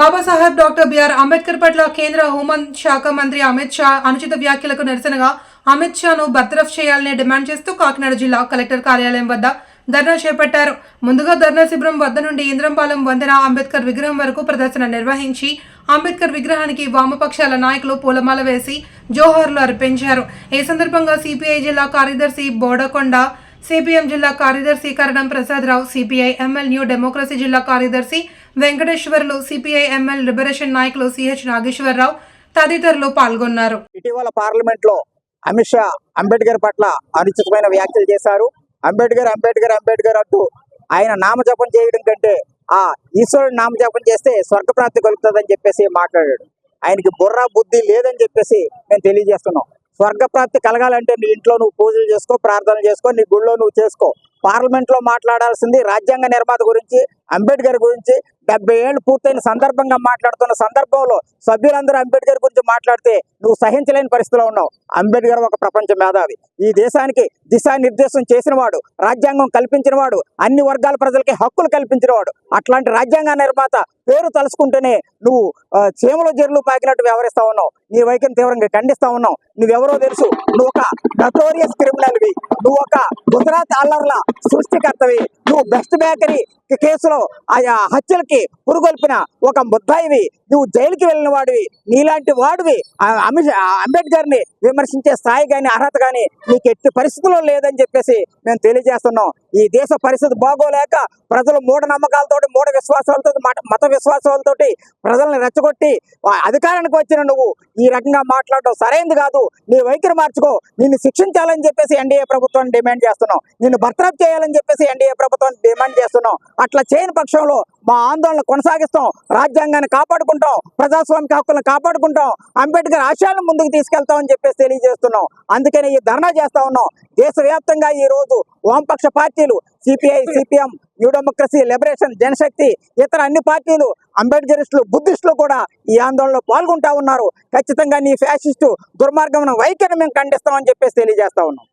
Babasaheb doctor BR Ambedkar పట్ల కేంద్ర హోంమంత్రి శాఖ మంత్రి అమిత్ షా అనుచిత వ్యాఖ్యలకు నిరసనగా అమిత్ షాను బర్తరఫ్ చేయాలని డిమాండ్ చేస్తూ కాకినాడ జిల్లా కలెక్టర్ కార్యాలయం వద్ద ధర్నా చేపట్టారు. ముందుగా ధర్నా శిబిరం వద్ద నుండి ఇంద్రంపాలెం వందన అంబేద్కర్ విగ్రహం వరకు ప్రదర్శన నిర్వహించి అంబేద్కర్ విగ్రహానికి వామపక్షాల నాయకులు పూలమాల వేసి జోహార్లు అర్పించారు. ఈ సందర్భంగా సిపిఐ జిల్లా కార్యదర్శి బోడకొండ సిపిఎం జిల్లా కార్యదర్శి Karanam Prasadarao CPI ML new democracy జిల్లా కార్యదర్శి వెంకటేశ్వర్లు సిపిఐ ఎంఎల్ లిబరేషన్ నాయకులు సిహెచ్ నాగేశ్వరరావు తదితరులు పాల్గొన్నారు. ఇటీవల పార్లమెంట్లో అమిత్ షా అంబేద్కర్ పట్ల అనుచితమైన వ్యాఖ్యలు చేశారు. అంబేద్కర్ అంబేద్కర్ అంబేద్కర్ అంటూ ఆయన నామజపం చేయడం కంటే ఆ ఈశ్వరుడు నామజపం చేస్తే స్వర్గప్రాప్తి కలుగుతుందని చెప్పేసి మాట్లాడాడు. ఆయనకి బుర్ర బుద్ధి లేదని చెప్పేసి మేము తెలియజేస్తున్నాం. స్వర్గప్రాప్తి కలగాలంటే నీ ఇంట్లో నువ్వు పూజలు చేసుకో ప్రార్థనలు చేసుకో నీ గుళ్ళో నువ్వు చేసుకో. పార్లమెంట్లో మాట్లాడాల్సింది రాజ్యాంగ నిర్మాత గురించి అంబేద్కర్ గురించి డెబ్బై ఏళ్ళు పూర్తయిన సందర్భంగా మాట్లాడుతున్న సందర్భంలో సభ్యులందరూ అంబేద్కర్ గురించి మాట్లాడితే నువ్వు సహించలేని పరిస్థితిలో ఉన్నావు. అంబేద్కర్ ఒక ప్రపంచ మేధావి. ఈ దేశానికి దిశానిర్దేశం చేసిన వాడు రాజ్యాంగం కల్పించిన వాడు అన్ని వర్గాల ప్రజలకి హక్కులు కల్పించిన వాడు అట్లాంటి రాజ్యాంగ నిర్మాత పేరు తలుసుకుంటేనే నువ్వు ఆ, జర్లు జెర్లు పాకినట్టు వ్యవహరిస్తా ఉన్నావు. నీ వైఖరిని తీవ్రంగా ఖండిస్తా ఉన్నావు. నువ్వెవరో తెలుసు. నువ్వు ఒక నటోరియస్ క్రిమినల్వి. నువ్వు ఒక గుజరాత్ అల్లర్ల సృష్టికర్తవి. నువ్వు బెస్ట్ బేకరీ కేసులో ఆయా హత్యలకి పురుగొల్పిన ఒక ముద్దాయివి. నువ్వు జైలుకి వెళ్ళిన వాడివి నీలాంటి వాడివి. అమిత్ అంబేద్కర్ని విమర్శించే స్థాయి కానీ అర్హత కానీ నీకు ఎట్టి పరిస్థితుల్లో లేదని చెప్పేసి మేము తెలియజేస్తున్నాం. ఈ దేశ పరిస్థితి బాగోలేక ప్రజలు మూఢ నమ్మకాలతోటి మూఢ విశ్వాసాలతో మత విశ్వాసాలతోటి ప్రజల్ని రెచ్చగొట్టి అధికారానికి వచ్చిన నువ్వు ఈ రకంగా మాట్లాడడం సరైనది కాదు. నీ వైఖరి మార్చుకో. నిన్ను శిక్షించాలని చెప్పేసి ఎన్డీఏ ప్రభుత్వాన్ని డిమాండ్ చేస్తున్నాం. నిన్ను బర్తరఫ్ చేయాలని చెప్పేసి ఎన్డీఏ ప్రభుత్వాన్ని డిమాండ్ చేస్తున్నాం. అట్లా చేయని పక్షంలో మా ఆందోళన కొనసాగిస్తాం. రాజ్యాంగాన్ని కాపాడుకుంటాం. ప్రజాస్వామిక హక్కులను కాపాడుకుంటాం అంబేద్కర్ ఆశయాలను ముందుకు తీసుకెళ్తామని చెప్పేసి తెలియజేస్తున్నాం. అందుకని ఈ ధర్నా చేస్తా ఉన్నాం. దేశవ్యాప్తంగా ఈ రోజు వామపక్ష పార్టీలు CPI CPM new democracy liberation Janashakti ఇతర అన్ని పార్టీలు అంబేద్కరిస్టులు బుద్ధిస్టులు కూడా ఈ ఆందోళనలో పాల్గొంటా ఉన్నారు. ఖచ్చితంగా నీ ఫ్యాసిస్టు దుర్మార్గం వైఖరిని మేము ఖండిస్తామని చెప్పేసి తెలియజేస్తా ఉన్నాం.